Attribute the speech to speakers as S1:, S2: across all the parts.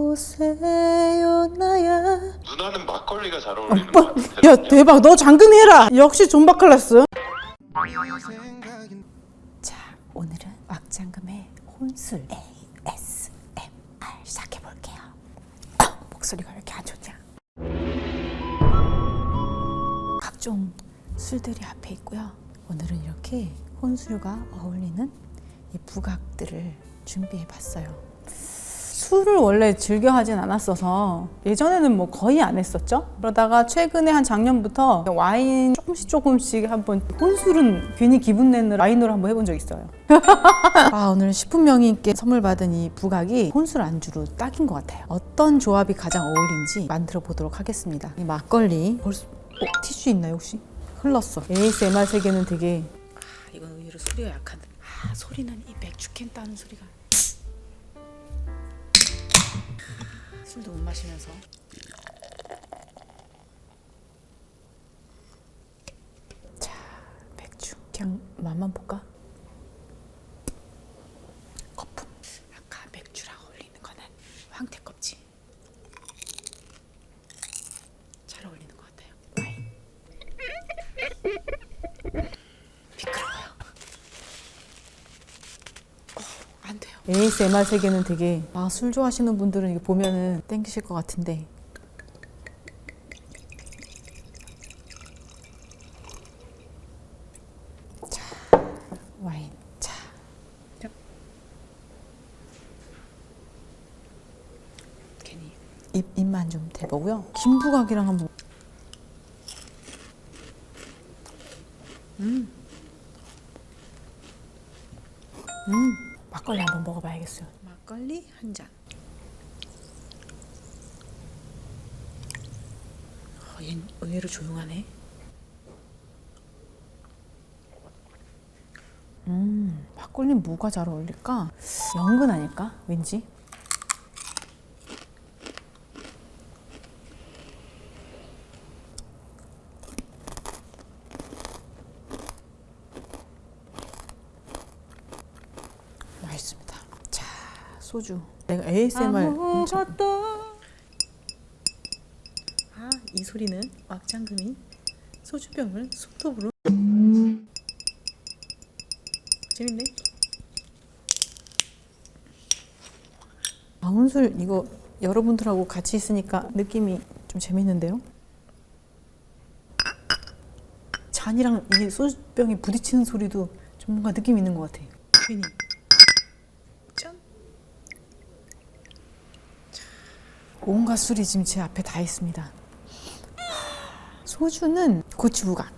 S1: 오세요 나야.
S2: 누나는 막걸리가 잘 어울리는 것 같은데.
S1: 야 대박. 너 잠금 해라. 역시 존박 클래스. 자 오늘은 왁장금의 혼술 ASMR 시작해볼게요. 아, 목소리가 왜 이렇게 안 좋냐? 각종 술들이 앞에 있고요. 오늘은 이렇게 혼술과 어울리는 이 부각들을 준비해봤어요 술을 원래 즐겨 하진 않았어서 예전에는 뭐 거의 안 했었죠. 그러다가 최근에 한 작년부터 와인 조금씩 조금씩 한번 혼술은 괜히 기분 내는 와인으로 한번 해본 적 있어요. 아 오늘 식품 명인께 선물 받은 이 부각이 혼술 안주로 딱인 것 같아요. 어떤 조합이 가장 어울린지 만들어 보도록 하겠습니다. 이 막걸리 벌써 어, 티슈 있나요 혹시? 흘렀어. ASMR 세계는 되게 아 이건 의외로 소리가 약한데 아 소리는 이 맥주캔 따는 소리가 술도 못 마시면서 자 맥주 그냥 맛만 볼까? 거품 아까 맥주랑 어울리는 거는 황태 껍질 잘 어울리는 것 같아요 와인 미끄러워요 어, 안 돼요. ASMR 세계는 되게 아, 술 좋아하시는 분들은 이거 보면은 땡기실 것 같은데. 자 와인. 자. 괜히. 입 입만 좀 대보고요. 김부각이랑 한번 막걸리 먹어봐야겠어요. 막걸리 한 잔. 어, 얘 의외로 조용하네. 음, 막걸리 뭐가 잘 어울릴까? 연근 아닐까? 왠지. 맛있습니다. 자, 소주. 내가 ASMR 아, 이 소리는 왁장금이 소주병을 손톱으로 재밌네. 방울술 이거 여러분들하고 같이 있으니까 느낌이 좀 재밌는데요? 잔이랑 이 소주병이 부딪히는 소리도 좀 뭔가 느낌 있는 것 같아. 괜히. 온갖 술이 지금 제 앞에 다 있습니다. 소주는 고추부각.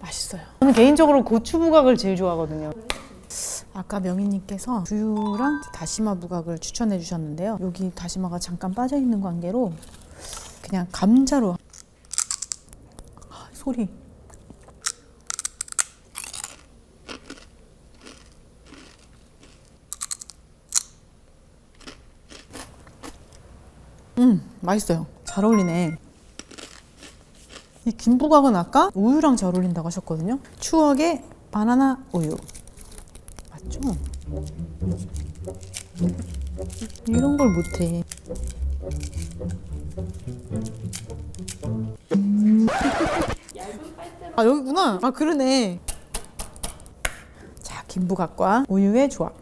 S1: 맛있어요. 저는 개인적으로 고추 부각을 제일 좋아하거든요. 아까 명희님께서 두유랑 다시마 부각을 추천해 주셨는데요. 여기 다시마가 잠깐 빠져 있는 관계로 그냥 감자로 아, 소리. 음, 맛있어요. 잘 어울리네. 이 김부각은 아까 우유랑 잘 어울린다고 하셨거든요. 추억의 바나나 우유. 맞죠? 이런 걸 못해. 아 여기구나. 아 그러네. 자 김부각과 우유의 조합.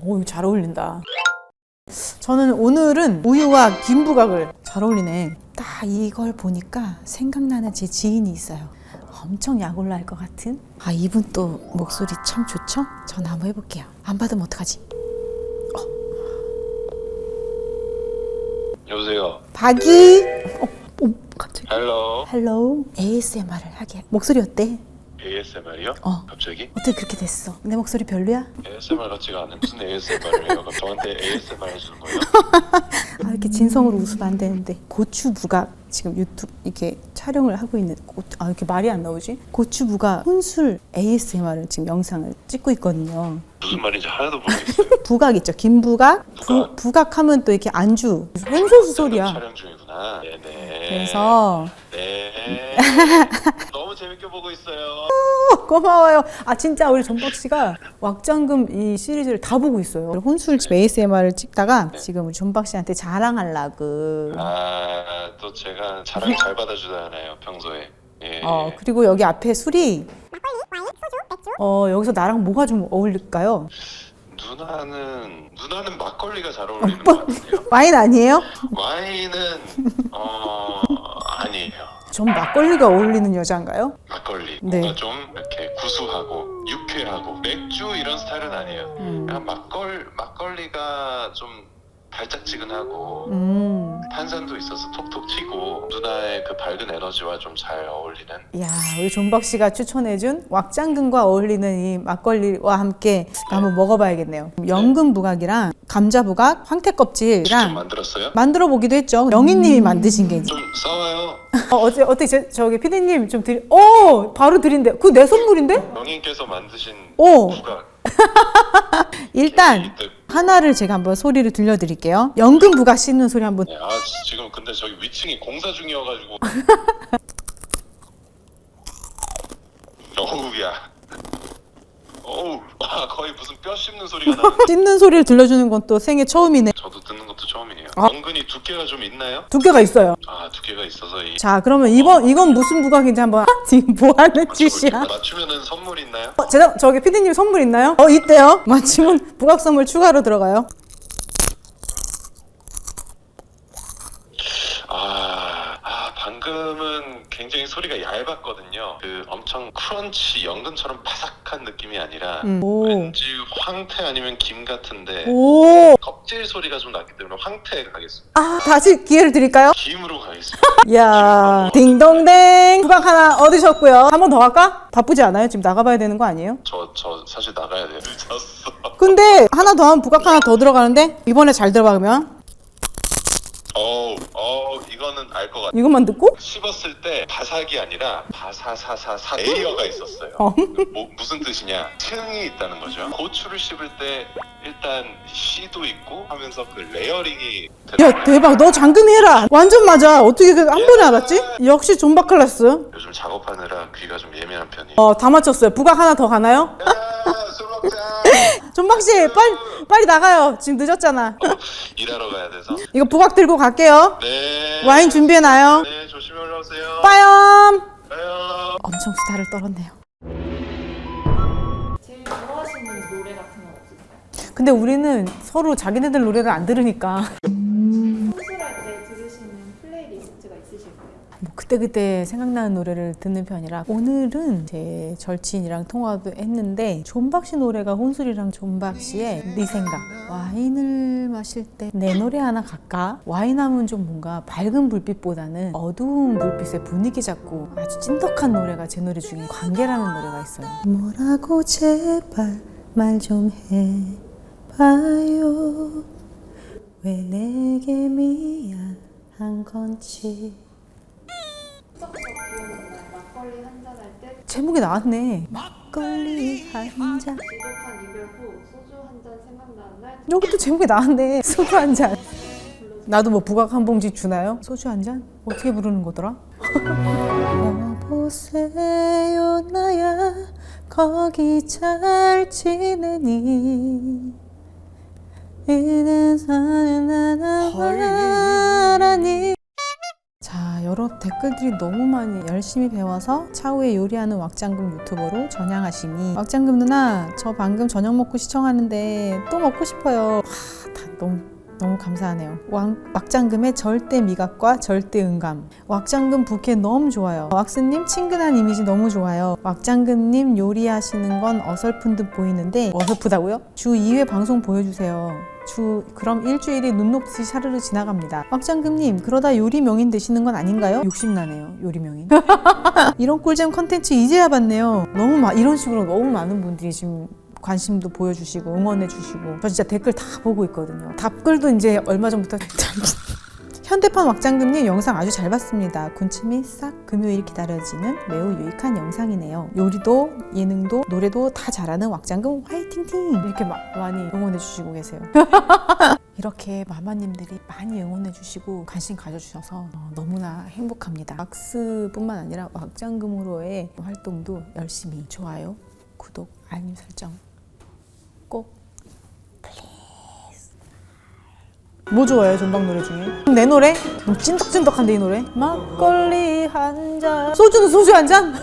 S1: 오, 이거 잘 어울린다. 저는 오늘은 우유와 김부각을 잘 어울리네. 딱 이걸 보니까 생각나는 제 지인이 있어요. 엄청 약올라 할 것 같은. 아, 이분 또 목소리 참 좋죠? 전화 한번 해볼게요. 안 받으면 어떡하지?
S2: 여보세요.
S1: 박이. 어, 어, 갑자기.
S2: 헬로.
S1: 헬로우. ASMR을 하게. 목소리 어때?
S2: ASMR이요?
S1: 어.
S2: 갑자기?
S1: 어떻게 그렇게 됐어? 내 목소리 별로야?
S2: ASMR 같지가 않은 무슨 ASMR을 해요? 그럼 저한테 ASMR 해주는 거예요?
S1: 아, 이렇게 진성으로 웃으면 안 되는데 고추 부각 지금 유튜브 이렇게 촬영을 하고 있는 고, 아 이렇게 말이 안 나오지? 고추 부각 혼술 ASMR을 지금 영상을 찍고 있거든요.
S2: 무슨 말인지 하나도 모르겠어요.
S1: 부각 있죠. 김부각. 부,
S2: 부각.
S1: 부 각 하면 또 이렇게 안주. 횡소수 소리야.
S2: 촬영 중이구나. 네네.
S1: 그래서
S2: 네. 너무 재밌게 보고 있어요.
S1: 고마워요. 아 진짜 우리 전박 씨가 왁장금 이 시리즈를 다 보고 있어요. 혼술집 ASMR을 찍다가 지금 우리 전박 씨한테 자랑하려고.
S2: 아, 또 제가 자랑 잘 받아주잖아요, 평소에. 예.
S1: 어 그리고 여기 앞에 술이 어 여기서 나랑 뭐가 좀 어울릴까요?
S2: 누나는 누나는 막걸리가 잘 어울리는 것 같아요.
S1: 와인 아니에요?
S2: 와인은 어 아니에요.
S1: 전 막걸리가 어울리는 여자인가요?
S2: 막걸리
S1: 네.
S2: 뭔가 좀 이렇게 구수하고 유쾌하고 맥주 이런 스타일은 아니에요.
S1: 음.
S2: 그냥 막걸 막걸리가 좀 달짝지근하고
S1: 음.
S2: 탄산도 있어서 톡톡 튀고 누나의 그 밝은 에너지와 좀 잘 어울리는
S1: 야 우리 존박 씨가 추천해준 왁장근과 어울리는 이 막걸리와 함께 한번 먹어봐야겠네요. 연근 부각이랑 감자 부각, 황태
S2: 직접
S1: 껍질이랑
S2: 만들었어요?
S1: 만들어 보기도 했죠. 영희님이 만드신 게.
S2: 좀 싸워요.
S1: 어, 어째 어떻게 저, 저기 피디님 좀 드리. 오 바로 드린대. 그거 내 선물인데?
S2: 명인께서 만드신
S1: 오.
S2: 부각
S1: 일단
S2: 이득.
S1: 하나를 제가 한번 소리를 들려드릴게요. 연근 부각 씹는 소리 한번.
S2: 네, 아 지- 지금 근데 저기 위층이 공사 중이어가지고 어우야 어우 와 거의 무슨 뼈 씹는 소리가 나는
S1: 씹는 소리를 들려주는 건 또 생애 처음이네.
S2: 저도 듣는 것도 처음이에요
S1: 아.
S2: 은근히 두께가 좀 있나요?
S1: 두께가 있어요.
S2: 아 두께가 있어서 이
S1: 자 그러면 이번 이건 무슨 부각인지 한번 지금 뭐 하는 짓이야?
S2: 맞추면은 선물 있나요?
S1: 어, 제가 저기 피디님 선물 있나요? 어 있대요. 맞추면 부각 선물 추가로 들어가요.
S2: 아, 아 방금은 굉장히 소리가 얇았거든요 그 엄청 크런치 연근처럼 바삭한 느낌이 아니라
S1: 음. 오.
S2: 왠지 황태 아니면 김 같은데
S1: 오.
S2: 껍질 소리가 좀 났기 때문에 황태 가겠습니다
S1: 아 다시 기회를 드릴까요?
S2: 김으로 가겠습니다
S1: 이야 딩동댕 부각 하나 얻으셨고요. 한 번 더 할까? 바쁘지 않아요? 지금 나가봐야 되는 거 아니에요?
S2: 저, 저 사실 나가야 돼요. 늦었어.
S1: 근데 하나 더 하면 부각 하나 더 들어가는데 이번에 잘 들어봐 그러면
S2: 어우, 어우, 이거는 알 것 같아.
S1: 이것만 듣고
S2: 씹었을 때 바삭이 아니라 바사사사사 레이어가 있었어요.
S1: 어.
S2: 그 뭐, 무슨 뜻이냐? 층이 있다는 거죠. 고추를 씹을 때 일단 씨도 있고 하면서 그 레이어링이
S1: 야 대박 너 잠금 해라 완전 맞아 어떻게 그 한 번에 알았지? 역시 존박 클래스
S2: 요즘 작업하느라 귀가 좀 예민한 편이에요.
S1: 어다 맞췄어요 부각 하나 더 가나요? 존박 씨 빨리 빨리 나가요 지금 늦었잖아
S2: 일하러 가야 돼서.
S1: 이거 부각 들고 갈게요
S2: 네.
S1: 와인 준비해 놔요
S2: 네, 조심히 올라오세요.
S1: 빠염
S2: 빠요.
S1: 엄청 수다를 떨었네요
S3: 제일 좋아하시는 노래 같은 건 없으세요?
S1: 근데 우리는 서로 자기네들 노래를 안 들으니까 그때그때 생각나는 노래를 듣는 편이라 오늘은 제 절친이랑 통화도 했는데 존박 씨 노래가 혼술이랑 존박 씨의 네 생각. 와인을 마실 때 내 노래 하나 갈까? 와인 하면 좀 뭔가 밝은 불빛보다는 어두운 불빛의 분위기 잡고 아주 찐덕한 노래가 제 노래 중에 관계라는 노래가 있어요. 뭐라고 제발 말 좀 해봐요. 왜 내게 미안한 건지
S3: 막걸리 한 잔 할 때
S1: 제목이 나왔네. 막걸리 한 잔.
S3: 지독한 이별 후 소주 한 잔 생각나는 날
S1: 여기도 제목이 나왔네. 소주 한 잔. 나도 뭐 부각 한 봉지 주나요? 소주 한 잔? 어떻게 부르는 거더라? 여보세요 나야 거기 잘 지내니 이는 사는 말하니 자, 여러 댓글들이 너무 많이 열심히 배워서 차후에 요리하는 왁장금 유튜버로 전향하시니 왁장금 누나 저 방금 저녁 먹고 시청하는데 또 먹고 싶어요. 와, 다 너무 너무 감사하네요. 왕, 왁장금의 절대 미각과 절대 음감. 왁장금 부캐 너무 좋아요. 왁스님 친근한 이미지 너무 좋아요. 왁장금님 요리하시는 건 어설픈 듯 보이는데 어설프다고요? 주 2회 방송 보여주세요. 주 그럼 일주일이 눈 녹듯이 샤르르 지나갑니다. 왁장금님 그러다 요리 명인 되시는 건 아닌가요? 욕심나네요 요리 명인. 이런 꿀잼 컨텐츠 이제야 봤네요. 너무 마, 이런 식으로 너무 많은 분들이 지금 관심도 보여주시고 응원해주시고 저 진짜 댓글 다 보고 있거든요. 답글도 이제 얼마 전부터 현대판 왁장금님 영상 아주 잘 봤습니다. 군침이 싹 금요일 기다려지는 매우 유익한 영상이네요. 요리도 예능도 노래도 다 잘하는 왁장금 화이팅팅 이렇게 마- 많이 응원해 주시고 계세요. 이렇게 마마님들이 많이 응원해 주시고 관심 가져주셔서 어, 너무나 행복합니다. 왁스뿐만 아니라 왁장금으로의 활동도 열심히 좋아요, 구독, 알림 설정 꼭 뭐 좋아해요 전방 노래 중에? 내 노래? 너무 찐덕찐덕한데 이 노래? 막걸리 한 잔 소주는 소주 한 잔?